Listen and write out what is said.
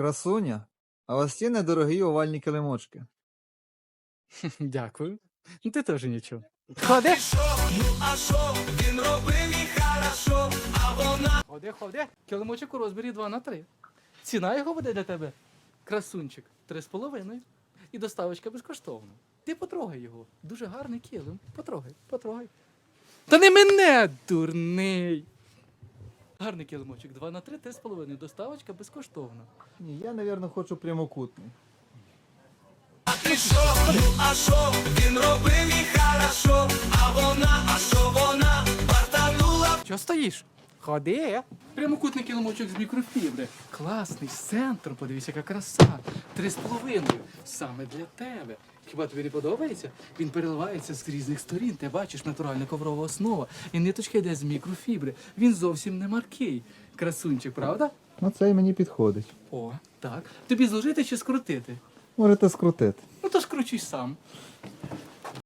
Красуня, а у вас є недорогі овальні килимочки. Дякую. Ну, Ти теж нічого. Ходи. Ходи, ходи. Килимочок у розмірі 2 на 3. Ціна його буде для тебе. Красунчик 3,5. І доставочка безкоштовна. Ти потрогай його. Дуже гарний килим. Потрогай, потрогай. Та не мене, дурний. Гарний килимочок 2 на 3, 3,5. Доставочка безкоштовна. Ні, я, напевно, хочу прямокутний. А ти Що стоїш? Ходи. Прямокутний килимочок з мікрофібри. Класний, з центром, подивись, яка краса. Три з половиною. Саме для тебе. Хіба тобі не подобається? Він переливається з різних сторін. Ти бачиш натуральна коврова основа. І ниточка йде з мікрофібри. Він зовсім не маркий. Красунчик, правда? Ну, цей мені підходить. О, так. Тобі зложити чи скрутити? Можете скрутити. Ну то скручуй сам.